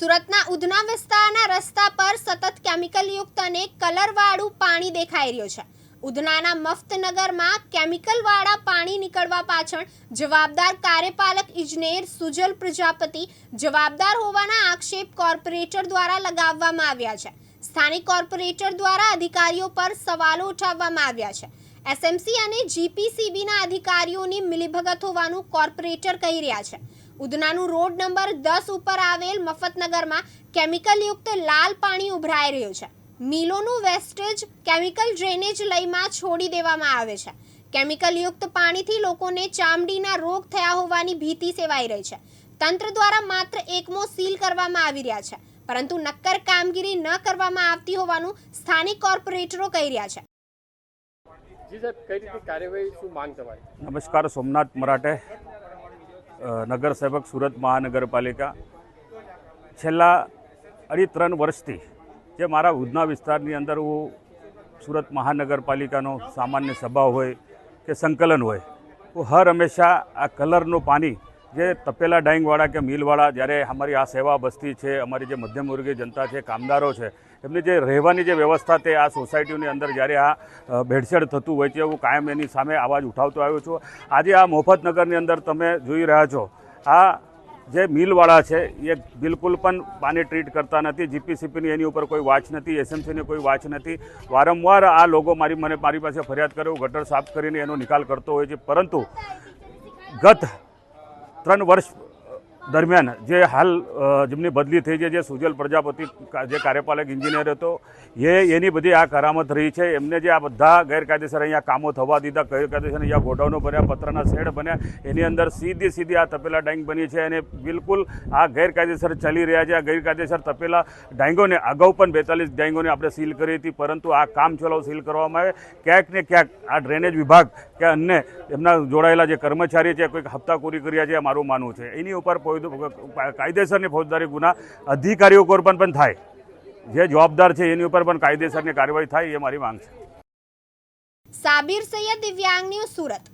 સુરતના ઉધના વિસ્તારના રસ્તા પર સતત કેમિકલયુક્ત અને કલરવાળું પાણી દેખાઈ રહ્યું છે. ઉધનાના મફતનગરમાં કેમિકલવાળા પાણી નીકળવા પાછળ જવાબદાર કાર્યપાલક ઇજનેર સુજલ પ્રજાપતિ જવાબદાર હોવાના આક્ષેપ કોર્પોરેટર દ્વારા લગાવવામાં આવ્યા છે. સ્થાનિક કોર્પોરેટર દ્વારા અધિકારીઓ પર સવાલો ઉઠાવવામાં આવ્યા છે. એસએમસી અને જીપીસીબીના અધિકારીઓની મિલીભગત હોવાનું કોર્પોરેટર કહી રહ્યા છે. ઉધનાનું રોડ નંબર દસ ઉપર આવેલ મફતનગરમાં કેમિકલયુક્ત લાલ પાણી ઉભરાઈ રહ્યું છે. મિલોનું વેસ્ટેજ કેમિકલ ડ્રેનેજ લઈમાં છોડી દેવામાં આવે છે. કેમિકલયુક્ત પાણીથી લોકોને ચામડીના રોગ થયા હોવાની ભીતિ સેવાઈ રહી છે. તંત્ર દ્વારા માત્ર એકમો સીલ કરવામાં આવી રહ્યા છે પરંતુ નક્કર કામગીરી ન કરવામાં આવતી હોવાનું સ્થાનિક કોર્પોરેટરો કહી રહ્યા છે. જી સાહેબ કઈ રીતે કાર્યવાહી શું માંગ તમારી? નમસ્કાર સોમનાથ મરાઠે. નગરસેવક સુરત મહાનગરપાલિકા છેલ્લા અઢી ત્રણ વર્ષથી જે મારા ઉધના વિસ્તારની અંદર હું સુરત મહાનગરપાલિકાનો સામાન્ય સભા હોય કે સંકલન હોય, હું હર હંમેશા આ કલરનું પાણી જે તપેલા ડાઈંગવાળા કે મિલવાળા, જ્યારે અમારી આ સેવા બસ્તી છે, અમારી જે મધ્યમ વર્ગીય જનતા છે, કામદારો છે એમની જે રહેવાની જે વ્યવસ્થા તે આ સોસાયટીની અંદર જ્યારે આ ભેળસેળ થતું હોય છે હું કાયમ એની સામે અવાજ ઉઠાવતો આવ્યો છું. આજે આ મોફતનગરની અંદર તમે જોઈ રહ્યા છો, આ જે મિલવાળા છે એ બિલકુલ પણ પાણી ટ્રીટ કરતા નથી, જીપીસીપીની એની ઉપર કોઈ વાચ નથી, એસએમસીની કોઈ વાચ નથી. વારંવાર આ લોકો મારી, મને મારી પાસે ફરિયાદ કરે ગટર સાફ કરીને એનો નિકાલ કરતો હોય છે. પરંતુ ગત ત્રણ વર્ષ દરમિયાન જે હાલ જેમની બદલી થઈ છે, જે સુજલ પ્રજાપતિ જે કાર્યપાલક એન્જિનિયર હતો, એ એની બધી આ કરામત રહી છે. એમને જે આ બધા ગેરકાયદેસર અહીંયા કામો થવા દીધા, ગેરકાયદેસર અહીંયા ગોડાઉનો ભર્યા પતરાના શેડ બન્યા, એની અંદર સીધી સીધી આ તપેલા ડાઈંગ બની છે અને બિલકુલ આ ગેરકાયદેસર ચાલી રહ્યા છે. આ ગેરકાયદેસર તપેલા ડાઈંગોને અગાઉ પણ બેતાલીસ ડાઈંગોને આપણે સીલ કરી હતી, પરંતુ આ કામ ચલાવ સીલ કરવામાં આવે. ક્યાંક ને ક્યાંક આ ડ્રેનેજ વિભાગ કે અન્ય એમના જોડાયેલા જે કર્મચારી છે, કોઈક હપ્તાખોરી કર્યા છે મારું માનવું છે. એની ઉપર ફોજ- કાયદેસરની ફોજદારી ગુના અધિકારીઓ પર પણ થાય. જે જવાબદાર છે એની ઉપર પણ કાયદેસરની કાર્યવાહી થાય એ મારી માંગ છે. સાબિર સૈયદ દિવ્યાંગ ન્યૂઝ સુરત.